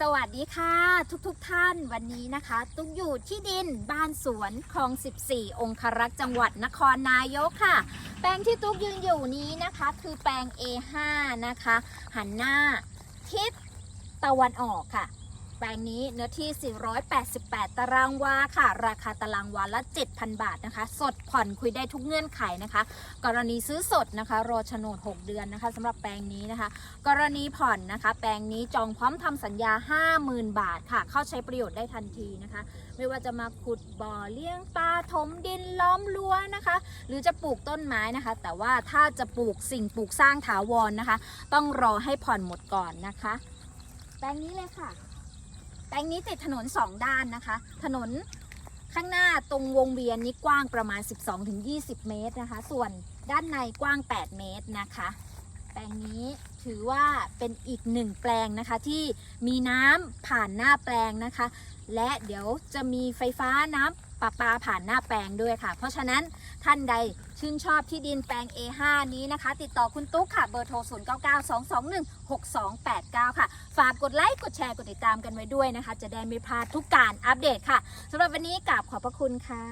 สวัสดีค่ะ ทุกๆทท่านวันนี้นะคะ ตุ๊กอยู่ที่ดินบ้านสวนคลอง 14 องครักษ์จังหวัดนครนายกค่ะ แปลงที่ตุ๊กยืนอยู่นี้นะคะ คือแปลง A5 นะคะ หันหน้าทิศตะวันออกค่ะ ลงนี้เนื้อที่ 488 ตารางวาค่ะ ราคาตารางวาละ 7,000 บาทนะคะ สดผ่อนคุยได้ทุกเงื่อนไขนะคะ กรณีซื้อสดนะคะรอโฉนด 6 เดือนนะคะสำหรับแปลงนี้นะคะ กรณีผ่อนนะคะ แปลงนี้จองพร้อมทำสัญญา 50,000 บาทค่ะ เข้าใช้ประโยชน์ได้ทันทีนะคะ ไม่ว่าจะมาขุดบ่อเลี้ยงปลาถมดินล้อมรั้วนะคะ หรือจะปลูกต้นไม้นะคะ แต่ว่าถ้าจะปลูกสิ่งปลูกสร้างถาวรนะคะ ต้องรอให้ผ่อนหมดก่อนนะคะแปลงนี้เลยค่ะ ลงนี้ติดถนน 2 ด้านนะคะ ถนนข้างหน้าตรงวงเวียนนี้กว้างประมาณ 12-20 เมตรนะคะ ส่วนด้านในกว้าง 8 เมตรนะคะ แปลงนี้ถือว่าเป็นอีกหนึ่งแปลงนะคะที่มีน้ำผ่านหน้าแปลงนะคะ และเดี๋ยวจะมีไฟฟ้าน้ำ ประปาผ่านหน้าแปลงด้วยค่ะ เพราะฉะนั้นท่านใดชื่นชอบที่ดินแปลง A5 นี้นะคะ ติดต่อคุณตุ๊กค่ะ เบอร์โทร 0 9 9 2 2 1 6 2 8 9 ค่ะ ฝากกดไลค์ กดแชร์ กดติดตามกันไว้ด้วยนะคะ จะได้ไม่พลาดทุกการอัปเดตค่ะสำหรับวันนี้กราบขอบพระคุณค่ะ